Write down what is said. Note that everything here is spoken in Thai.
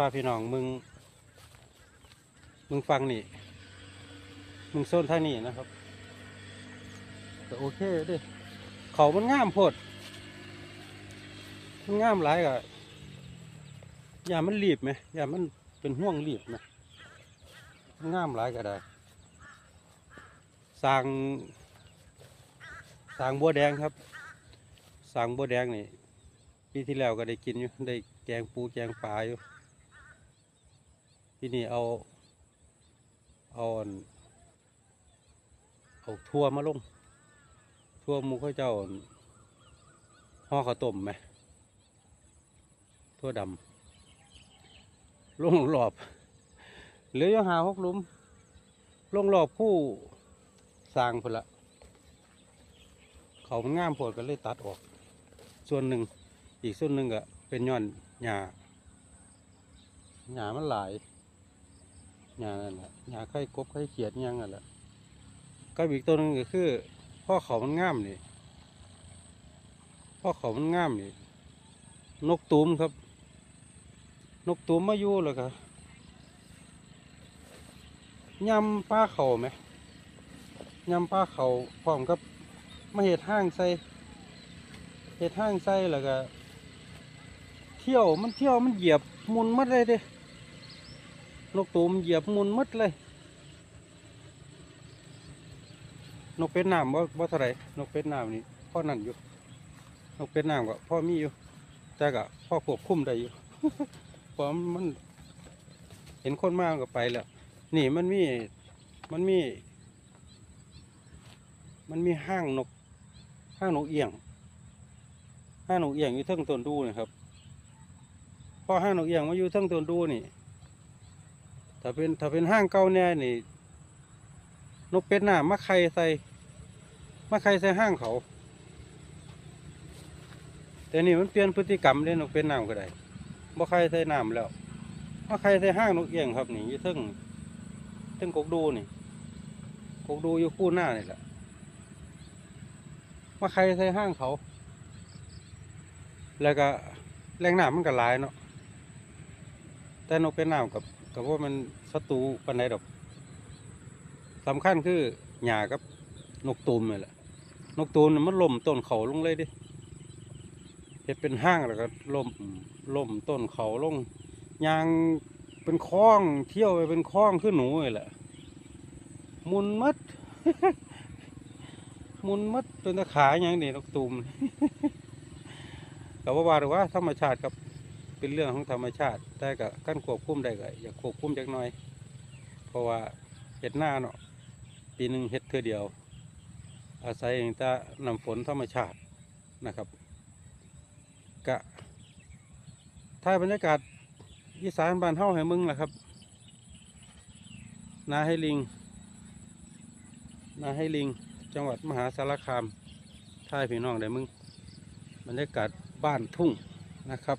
พาพี่น้องมึง มึงฟังนี่ มึงโซนท่างนี่นะครับแต่โอเคเด้เขามันงามโพดมันงามหลายกะอย่ามันรีบไหมอย่ามันเป็นห่วงรีบไหมมันงามหลายก็ได้สร้างสร้างบัวแดงครับสร้างบัวแดงนี่ปีที่แล้วก็ได้กินอยู่ได้แกงปูแกงปลาอยู่ ที่นี่เอาเอาอันเอาทั่วมาลงทั่วหมูเข้าวเจ้าอั่นห่อข้าวต้มไหมทั่วดำลงหลอบเหลือยังหาหกหลุมลงหลอบผู้สร้างพุ่นละเขามันงามโพดก็เลยตัดออก ส่วนหนึ่งอีกส่วนหนึ่งก็เป็นย้อนหญ้าหญ้ามันหลาย หญ้านั่นแหละหญ้าไข่กบไข่เขียดยังนั่นแหละก็อีกตัวหนึงก็คือพ่อเขามันง่ามนี่พ่อเขามันง่ามนี่นกตูมครับ นกตูมมาอยู่แล้วก็ยำปลาเขาไหมยำปลาเขาพร้อมกับมาเห็ดห้างใส่เห็ดห้างใส่แล้วก็เที่ยวมันเที่ยวมันเหยียบมุนมัดเลยเด้ นกตูมเหยียบมุนมัดเลย นกเป็ดน้ำว่าว่าเท่าไรนกเป็ดน้ำนี่พ่อนั่นอยู่ นกเป็ดน้ำก็พ่อมีอยู่ แต่ก็พ่อควบคุมได้อยู่เพราะมัน เห็นคนมากก็ไปแล้ว นี่มันมี มันมี มันมีห้างนก ห้างนกเอียง ห้างนกเอียงอยู่เทิงต้นดูนะครับพอห้างนกเอียงมาอยู่เทิงต้นดูนี่ ถ้าเป็นถ้าเป็นห้างเก่าแน่นี่ นกเป็ดหน้ำมาไข่ใส่มาไข่ใส่ห้างเขา แต่นี่มันเปลี่ยนพฤติกรรมเลยนกเป็ดน้ำก็ได้บ่ใครใส่น้ำแล้วมาใครใส่ห้างนกเอียงครับนี่ยู่ทึ่งทึ่งกกดูนี่กกดูอยู่คู่หน้านี่แหละมาใครใส่ห้างเขา แล้วก็แรงหน้ำมันก็หลายเนาะแต่นกเป็ดน้ำกับ กับว่ามันศัตรูปันใดดอกสำคัญคือหญ้ากับนกตูมนี่แหละ นกตูมมันล่มต้นเขาลงเลยดิเห็ดเป็นห้างแล้วก็ล่มล่มต้นเขาลงยางเป็นคล้องเที่ยวไปเป็นคล้องขึ้นหนูนี่แหละมุนมัดมุนมัดเป็นตะขาอย่างนี้นกตูมก็ว่าว่าหรือว่าธรรมชาติกับ เป็นเรื่องของธรรมชาติแต่ก็กั้นควบคุมได้ก็อยากควบคุมจักหน่อย เพราะว่าเห็ดหน้าเนาะปีหนึ่งเห็ดเท่อเดียว อาศัยเองแต่น้ำฝนธรรมชาตินะครับ กะถ่ายบรรยากาศอีสานบ้านเฮาให้มึงแหละครับ นาให้ลิง นาให้ลิง จังหวัดมหาสารคามถ่ายพี่น้องได้มึงบรรยากาศบ้านทุ่งนะครับ